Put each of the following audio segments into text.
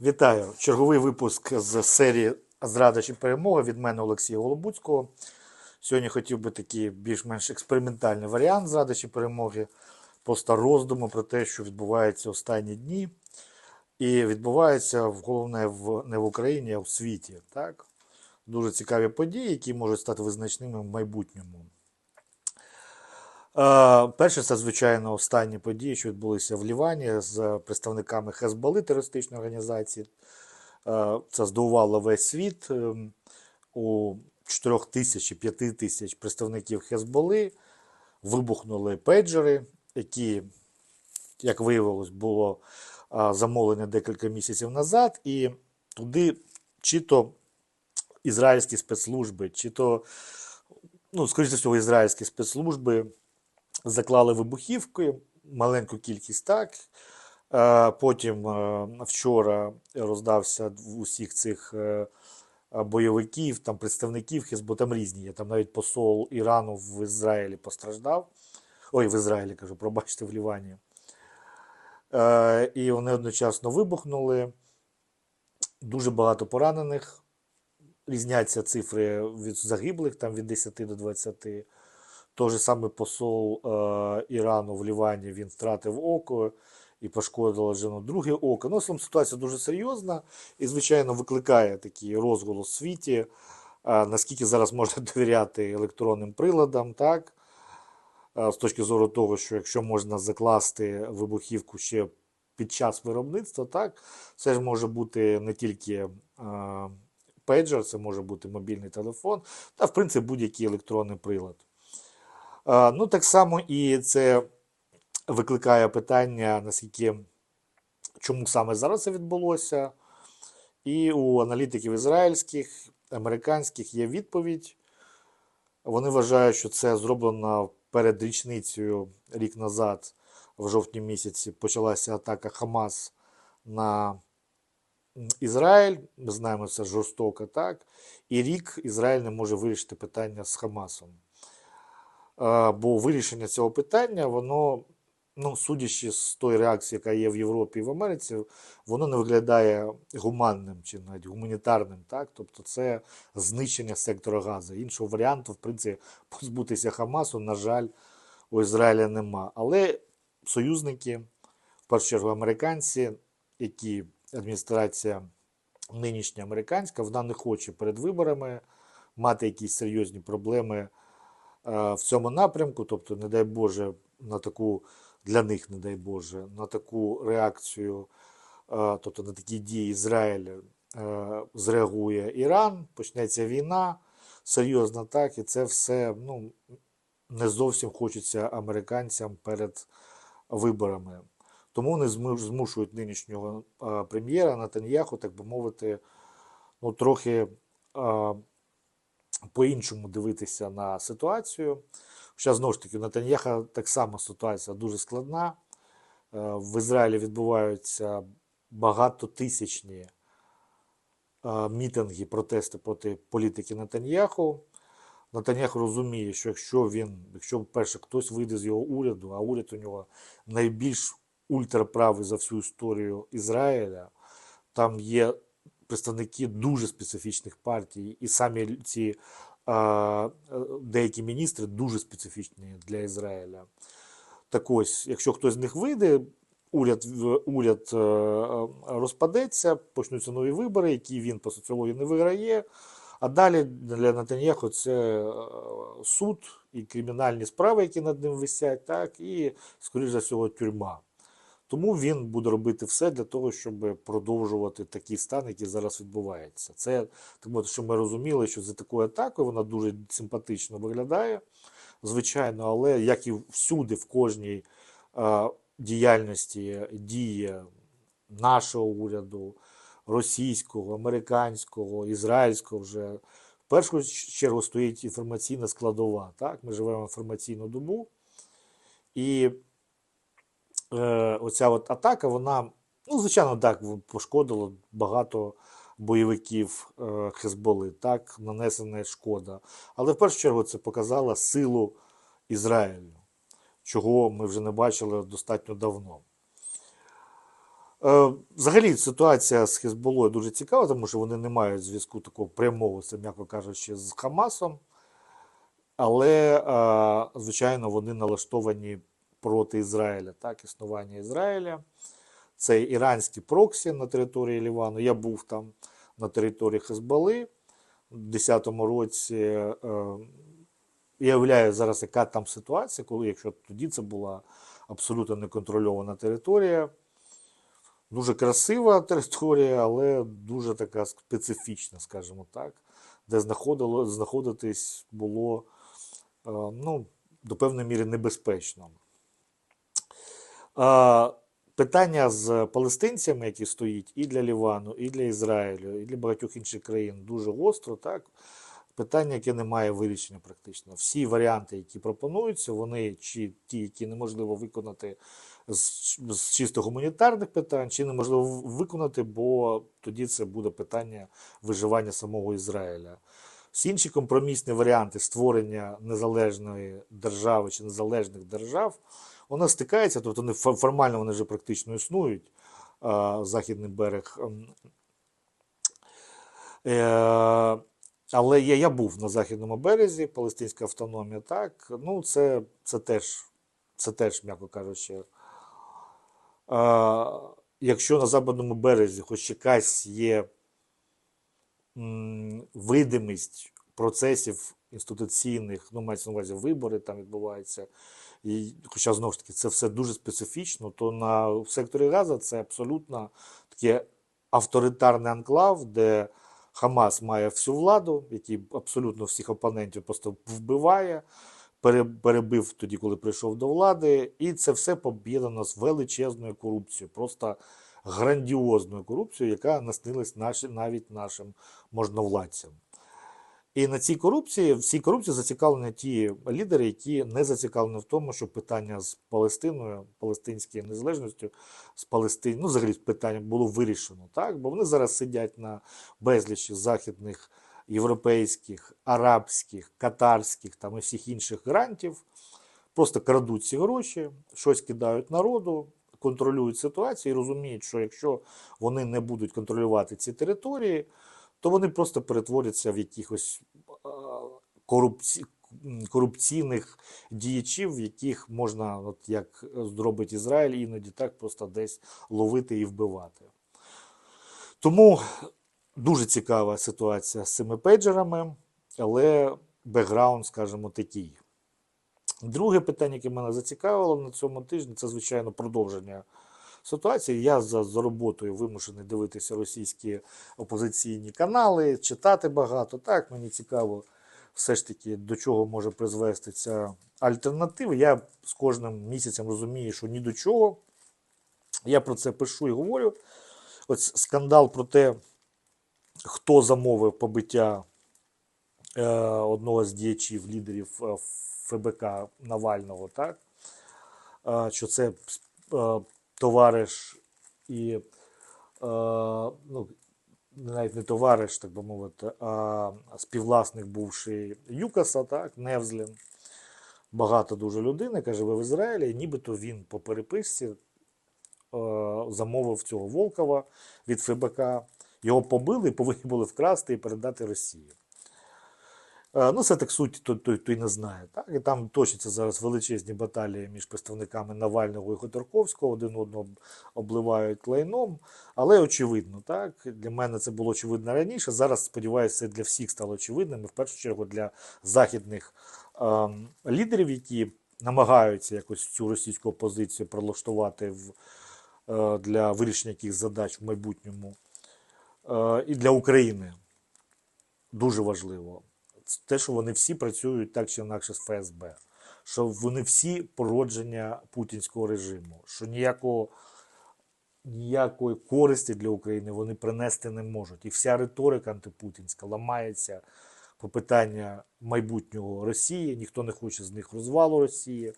Вітаю! Черговий випуск з серії Зрада чи перемога від мене Олексія Голобуцького. Сьогодні хотів би такий більш-менш експериментальний варіант зради чи перемоги, просто роздуму про те, що відбувається останні дні. І відбувається головне в, не в Україні, а в світі. Так? Дуже цікаві події, які можуть стати визначними в майбутньому. Е, Перше, це, звичайно, останні події, що відбулися в Лівані з представниками Хезболи, терористичної організації. Е, Це здивувало весь світ. Е, У 4 тисяч, 5 тисяч представників Хезболи вибухнули пейджери, які, як виявилось, було е, декілька місяців назад, і туди чи то ізраїльські спецслужби, чи то, ну, скоріше всього, ізраїльські спецслужби заклали вибухівки, маленьку кількість так. Е, Потім е, вчора роздався усіх цих е, бойовиків, там представників Хезбо, там різні є. Там навіть посол Ірану в Ізраїлі постраждав. Ой, в Ізраїлі кажу, пробачте, в Лівані. І вони одночасно вибухнули. Дуже багато поранених. Різняться цифри від загиблих, там від 10 до 20. Той же самий посол е, Ірану в Лівані він втратив око і пошкодило жену друге око. Ну, словом, ситуація дуже серйозна і, звичайно, викликає такий розголос в світі, е, наскільки зараз можна довіряти електронним приладам, так? Е, з точки зору того, що якщо можна закласти вибухівку ще під час виробництва, так, це ж може бути не тільки е, пейджер, це може бути мобільний телефон, та, в принципі, будь-який електронний прилад. Ну, так само і це викликає питання, наскільки, чому саме зараз це відбулося. І у аналітиків ізраїльських, американських є відповідь. Вони вважають, що це зроблено перед річницею рік назад, в жовтні місяці, почалася атака Хамас на Ізраїль. Ми знаємо, це жорстоко так. І рік Ізраїль не може вирішити питання з Хамасом. Е, Бо вирішення цього питання, воно, ну, судячи з тої реакції, яка є в Європі і в Америці, воно не виглядає гуманним чи навіть гуманітарним. Так? Тобто це знищення сектора Газу. Іншого варіанту, в принципі, позбутися Хамасу, на жаль, у Ізраїля нема. Але союзники, в першу чергу американці, які адміністрація нинішня американська, вона не хоче перед виборами мати якісь серйозні проблеми в цьому напрямку, тобто, не дай Боже, на таку для них, не дай Боже, на таку реакцію, е, тобто на такі дії Ізраїля е, зреагує Іран, почнеться війна, серйозно так, і це все ну, не зовсім хочеться американцям перед виборами. Тому вони змушують нинішнього е, прем'єра Натаньяху, так би мовити, ну, трохи е, по-іншому дивитися на ситуацію. Хоча, знову ж таки, у Натаньяха так само ситуація дуже складна. Е, В Ізраїлі відбуваються багатотисячні е, мітинги, протести проти політики Натаньяху. Натаньяху розуміє, що якщо він, якщо перше хтось вийде з його уряду, а уряд у нього найбільш ультраправий за всю історію Ізраїля, там є представники дуже специфічних партій, і самі ці е, деякі міністри дуже специфічні для Ізраїля. Так ось, якщо хтось з них вийде, уряд, уряд е, е, розпадеться, почнуться нові вибори, які він по соціології не виграє. А далі для Натаньяху це суд і кримінальні справи, які над ним висять, так, і, скоріш за всього, тюрма. Тому він буде робити все для того, щоб продовжувати такий стан, який зараз відбувається. Це тому, що ми розуміли, що за такою атакою вона дуже симпатично виглядає, звичайно, але як і всюди, в кожній е, діяльності діє нашого уряду, російського, американського, ізраїльського вже в першу чергу стоїть інформаційна складова. Так? Ми живемо інформаційну добу. І оця от атака, вона, ну, звичайно, так, пошкодила багато бойовиків е, Хезболи, так, нанесена шкода. Але в першу чергу це показало силу Ізраїлю, чого ми вже не бачили достатньо давно. Е, Взагалі ситуація з Хезболою дуже цікава, тому що вони не мають зв'язку такого прямого, це м'яко кажучи, з Хамасом. Але, е, звичайно, вони налаштовані проти Ізраїля, так, існування Ізраїля. Це іранські проксі на території Лівану. Я був там на території Хезболи в 2010 році. Е, я уявляю зараз, яка там ситуація, коли якщо тоді це була абсолютно неконтрольована територія. Дуже красива територія, але дуже така специфічна, скажімо так, де знаходило, знаходитись було е, ну, до певної міри небезпечно. Питання з палестинцями, які стоїть і для Лівану, і для Ізраїлю, і для багатьох інших країн, дуже гостро. Так? Питання, яке не має вирішення практично. Всі варіанти, які пропонуються, вони чи ті, які неможливо виконати з, з чисто гуманітарних питань, чи неможливо виконати, бо тоді це буде питання виживання самого Ізраїля. Всі інші компромісні варіанти створення незалежної держави чи незалежних держав, вона стикається, тобто вони формально вони вже практично існують. Західний берег. ем, Е, але я, я був на західному березі, Палестинська автономія, так. Ну, це, це теж, це теж, м'яко кажучи. Е, якщо на западному березі хоч якась є м, видимість процесів інституційних, ну, мається на увазі вибори там відбуваються, і, хоча знову ж таки це все дуже специфічно, то на секторі Газа це абсолютно таке авторитарний анклав, де Хамас має всю владу, який абсолютно всіх опонентів просто вбиває, перебив тоді, коли прийшов до влади, і це все поб'єднано з величезною корупцією, просто грандіозною корупцією, яка наснилась навіть нашим можновладцям. І на цій корупції, в цій корупції зацікавлені ті лідери, які не зацікавлені в тому, щоб питання з Палестиною, палестинською незалежністю, з Палестин, ну, взагалі питання було вирішено. Так? Бо вони зараз сидять на безлічі західних, європейських, арабських, катарських там, і всіх інших грантів, просто крадуть ці гроші, щось кидають народу, контролюють ситуацію і розуміють, що якщо вони не будуть контролювати ці території, то вони просто перетворяться в якихось корупці... корупційних діячів, яких можна, от як зробить Ізраїль, іноді так просто десь ловити і вбивати. Тому дуже цікава ситуація з цими пейджерами, але бекграунд, скажімо, такий. Друге питання, яке мене зацікавило на цьому тижні, це, звичайно, продовження ситуації. Я за, за роботою вимушений дивитися російські опозиційні канали, читати багато. Так, мені цікаво все ж таки, до чого може призвести ця альтернатива. Я з кожним місяцем розумію, що ні до чого. Я про це пишу і говорю. Ось скандал про те, хто замовив побиття е, одного з діячів, лідерів е, ФБК Навального, так? Е, що це е, товариш і е, ну, навіть не товариш, так би мовити, а співвласник бувший Юкаса, так, Невзлін. Багато дуже людин, яка живе в Ізраїлі, і нібито він по переписці е, замовив цього Волкова від ФБК. Його побили повинні були вкрасти і передати Росії. Е, Ну, це так суть, той, той, той не знає. Так? І там точаться зараз величезні баталії між представниками Навального і Ходорковського, один одного обливають лайном. Але очевидно, так? Для мене це було очевидно раніше. Зараз, сподіваюся, це для всіх стало очевидним. І в першу чергу для західних ем, лідерів, які намагаються якось цю російську опозицію прилаштувати в, е, для вирішення якихось задач в майбутньому. Е, і для України дуже важливо. Те, що вони всі працюють так чи інакше з ФСБ, що вони всі породження путінського режиму, що ніякого, ніякої користі для України вони принести не можуть. І вся риторика антипутінська ламається по питання майбутнього Росії, ніхто не хоче з них розвалу Росії.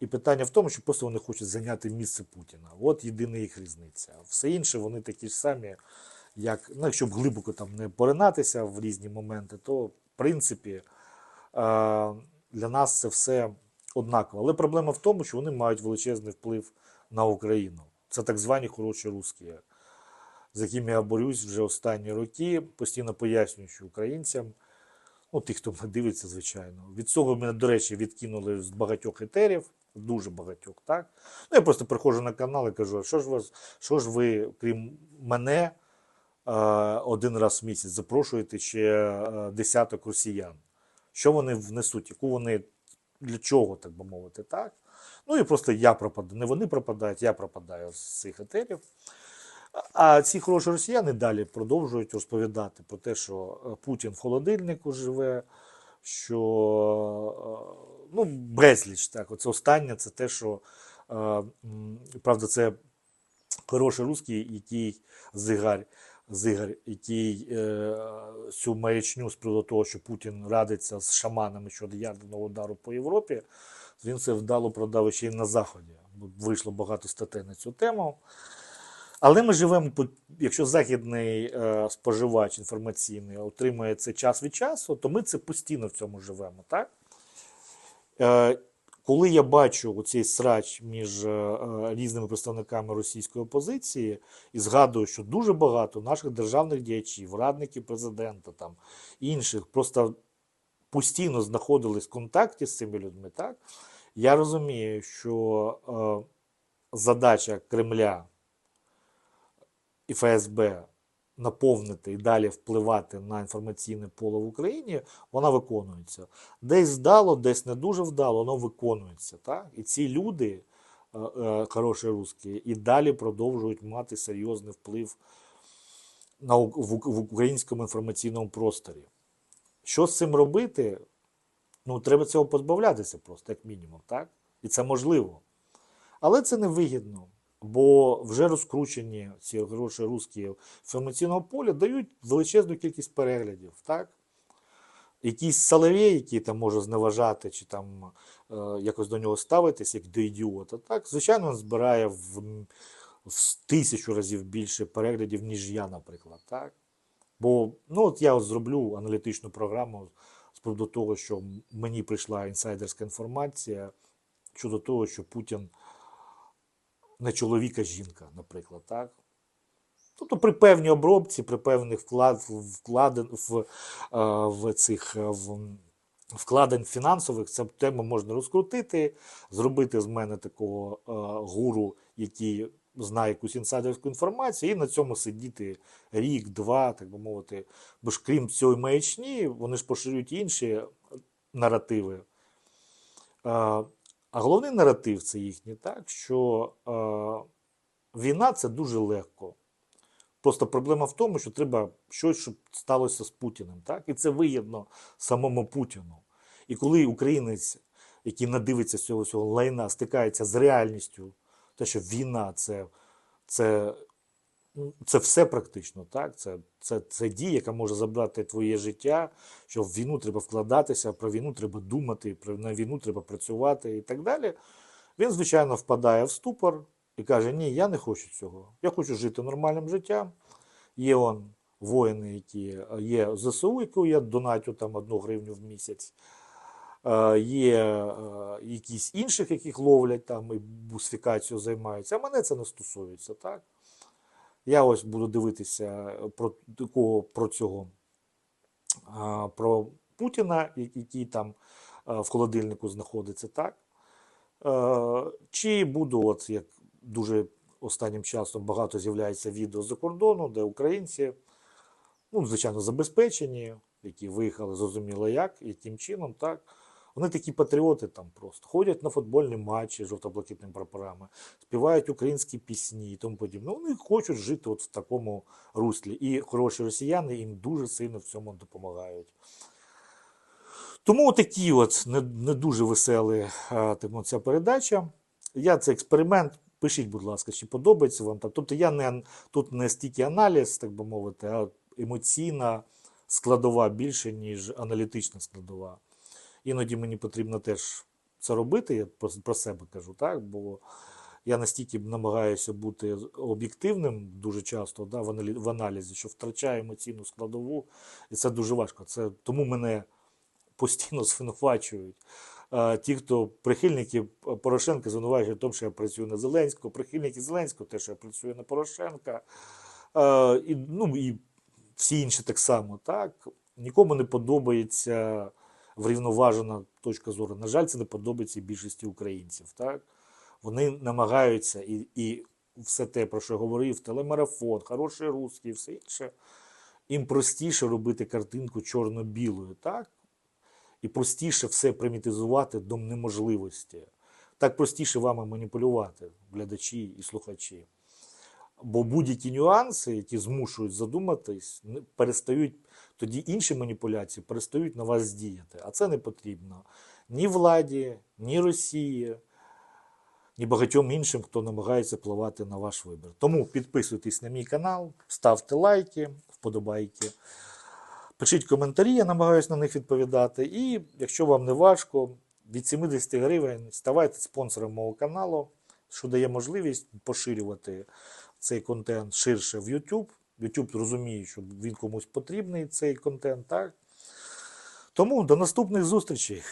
І питання в тому, що просто вони хочуть зайняти місце Путіна. От єдина їх різниця. Все інше вони такі ж самі, як ну, якщо глибоко там не поринатися в різні моменти, то принципі е, для нас це все однаково. Але проблема в тому, що вони мають величезний вплив на Україну. Це так звані хороші русські, з якими я борюсь вже останні роки, постійно пояснюючи українцям, ну, тих, хто мене дивиться, звичайно. Від цього мене, до речі, відкинули з багатьох етерів, дуже багатьох, так? Ну, я просто приходжу на канал і кажу, що ж вас, що ж ви, крім мене, один раз в місяць запрошуєте ще е, десяток росіян? Що вони внесуть, яку вони для чого, так би мовити, так? Ну і просто я пропадаю. Не вони пропадають, я пропадаю з цих етерів. А ці хороші росіяни далі продовжують розповідати про те, що е, Путін в холодильнику живе, що е, ну, безліч. Так, оце останнє це те, що е, правда, це хороший русський, який зигарь, зигарь, який е, цю маячню з приводу того, що Путін радиться з шаманами щодо ядерного удару по Європі, він це вдало продав ще й на Заході. Вийшло багато статей на цю тему. Але ми живемо, якщо західний е, споживач інформаційний отримує це час від часу, то ми це постійно в цьому живемо. Так? Е, коли я бачу оцей срач між е, е, різними представниками російської опозиції і згадую, що дуже багато наших державних діячів, радників президента, там, інших, просто постійно знаходились в контакті з цими людьми, так? я розумію, що е, задача Кремля і ФСБ наповнити і далі впливати на інформаційне поле в Україні, вона виконується. Десь вдало, десь не дуже вдало, воно виконується. Так? І ці люди, е, е, хороші русські, і далі продовжують мати серйозний вплив на, в, українському інформаційному просторі. Що з цим робити? Ну, треба цього позбавлятися просто, як мінімум, так? І це можливо. Але це невигідно, бо вже розкручені ці гроші русські інформаційного поля дають величезну кількість переглядів, так? Якийсь Соловей, який там може зневажати чи там е, якось до нього ставитись, як до ідіота, так, звичайно, він збирає в, в тисячу разів більше переглядів, ніж я, наприклад. Так? Бо ну, от я от зроблю аналітичну програму з приводу того, що мені прийшла інсайдерська інформація щодо того, що Путін не чоловік, а жінка, наприклад, так? Тобто при певній обробці, при певних вклад, вкладен, в, е, в цих е, в, вкладень фінансових, цю тему можна розкрутити, зробити з мене такого е, гуру, який знає якусь інсайдерську інформацію, і на цьому сидіти рік, два, так би мовити. Бо ж крім цієї маячні, вони ж поширюють інші наративи. А головний наратив це їхній, так, що е, війна це дуже легко. Просто проблема в тому, що треба щось, щоб сталося з Путіним. Так? І це вигідно самому Путіну. І коли українець, який надивиться цього всього лайна, стикається з реальністю, те, що війна це, це, це все практично, так? Це, це, це дія, яка може забрати твоє життя, що в війну треба вкладатися, про війну треба думати, про на війну треба працювати і так далі. Він, звичайно, впадає в ступор і каже: Ні, я не хочу цього. Я хочу жити нормальним життям. Є он воїни, які є ЗСУ, яку я донатю там одну гривню в місяць. Е, Є е, якісь інших, яких ловлять там і бусифікацією займаються. А мене це не стосується, так? Я ось буду дивитися про такого про цього про Путіна, який там в холодильнику знаходиться, так? Е, Чи буду, от як дуже останнім часом багато з'являється відео за кордону, де українці, ну, звичайно, забезпечені, які виїхали, зрозуміло як, яким чином, так. Вони такі патріоти там просто ходять на футбольні матчі з жовто-блакитними прапорами, співають українські пісні і тому подібне. Ну, Вони хочуть жити от в такому руслі. І хороші росіяни їм дуже сильно в цьому допомагають. Тому такі от не, не дуже веселі тому ця передача. Я це експеримент. Пишіть, будь ласка, чи подобається вам. так. Тобто я не, тут не стільки аналіз, так би мовити, а емоційна складова більше, ніж аналітична складова. Іноді мені потрібно теж це робити, я про, себе кажу, так? бо я настільки намагаюся бути об'єктивним дуже часто да, в, аналі, в аналізі, що втрачаю емоційну складову, і це дуже важко. Це, тому мене постійно звинувачують ті, хто прихильники Порошенка звинувачують в тому, що я працюю на Зеленського, прихильники Зеленського, те, що я працюю на Порошенка. І, ну, і всі інші так само. Так? Нікому не подобається врівноважена точка зору. На жаль, це не подобається більшості українців. Так? Вони намагаються і, і все те, про що говорив, телемарафон, хороший русський і все інше. Їм простіше робити картинку чорно-білою, так? І простіше все примітизувати до неможливості. Так простіше вами маніпулювати, глядачі і слухачі. Бо будь-які нюанси, які змушують задуматись, перестають тоді інші маніпуляції перестають на вас діяти. А це не потрібно ні владі, ні Росії, ні багатьом іншим, хто намагається впливати на ваш вибір. Тому підписуйтесь на мій канал, ставте лайки, вподобайки. Пишіть коментарі, я намагаюся на них відповідати. І якщо вам не важко, від 70 гривень ставайте спонсором мого каналу, що дає можливість поширювати цей контент ширше в YouTube. YouTube розуміє, що він комусь потрібний цей контент, так? Тому до наступних зустрічей.